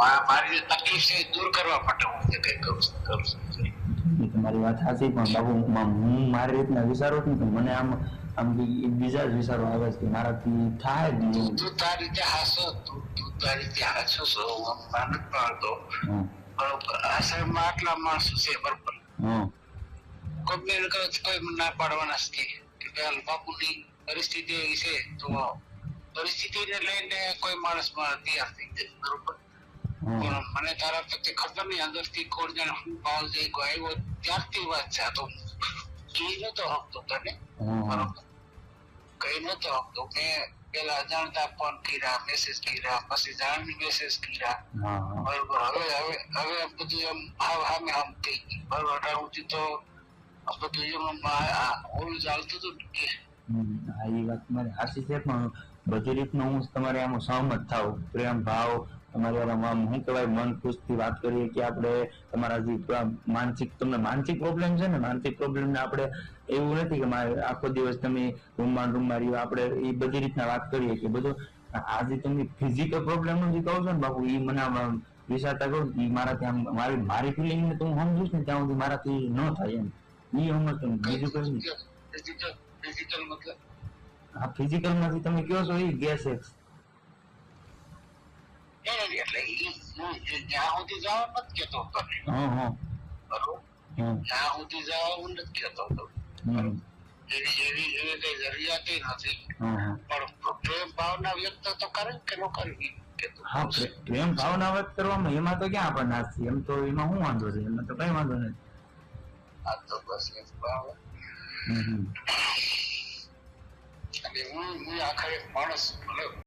મારી જે તકલીફ છે દૂર કરવા માટે હું જે કંઈ કરું કરું છું. તમારી વાત સાચી પણ બાબુ હું મારી રીતના વિચારું છું કે મને આમ આમ બીજા જ વિચારો આવે છે મારાથી થાય જ નહીં. તું તારી રીતે હાસો તું તું તારી રીતે હાસો છો હું માનત પાડતો હમ, બરોબર. આ આટલા માણસો છે બરોબર. કોઈ કરે કોઈ ના પાડવાના છે કે ભાઈ બાપુની પરિસ્થિતિ એવી છે તો પરિસ્થિતિને લઈને કોઈ માણસમાં તૈયાર થઈ જાય બરોબર. પણ મને તારા પ્રત્યે ખબર નહીં અંદરથી કોણ જાણે હું ભાવ જઈ ગયો. આવ્યો ત્યારથી વાત છે આ તો. જોઈ નતો હકતો તને. કઈ નતો હકતો. મેં પેલા અજાણતા ફોન કર્યા મેસેજ કર્યા પછી જાણ મેસેજ કર્યા. બરોબર. હવે હવે હવે બધું એમ હાવ હામે આમ થઈ ગયું. બરોબર. અઢાર સુધી તો બધું એમ ઓલું ચાલતું હતું કે હા એ વાત મારી સાચી છે પણ બધી રીતનું હું તમારે આમ સહમત થાવ પ્રેમ ભાવ તમારી શું કહેવાય મન ખુશથી વાત કરીએ કે આપણે તમારા જે માનસિક તમને માનસિક પ્રોબ્લેમ છે ને માનસિક પ્રોબ્લેમ આપણે એવું નથી કે આખો દિવસ તમે રૂમમાં રૂમમાં રહ્યો આપણે એ બધી રીતના વાત કરીએ કે બધું આજે તમે ફિઝિકલ પ્રોબ્લેમ જે કહો છો ને બાપુ એ મને વિચારતા કહું એ મારાથી આમ મારી મારી ફિલિંગ ને તો હું સમજુ ને ત્યાં સુધી મારાથી ન થાય એમ. એ સમજતો. બીજું કશું મતલબ? આ ફિઝિકલમાંથી તમે કયો છો એ ગેસ એક્સ. એટલે ઈ હું જ્યાં સુધી જાવ નથી કેતો તને હા હા. બરોબર? જ્યાં સુધી જાવ હું નથી કેતો હતો એવી એવી એવી કઈ જરૂરિયાત નથી. પણ પ્રેમ ભાવના વ્યક્ત તો કરે કે ન કરે હા પ્રેમ ભાવના વ્યક્ત કરવામાં એમાં તો ક્યાં આપણને નાસ્તી એમ તો એમાં શું વાંધો છે? એમાં તો કઈ વાંધો નથી. આ તો બસ એ ભાવ. અને હું હું આખા માણસ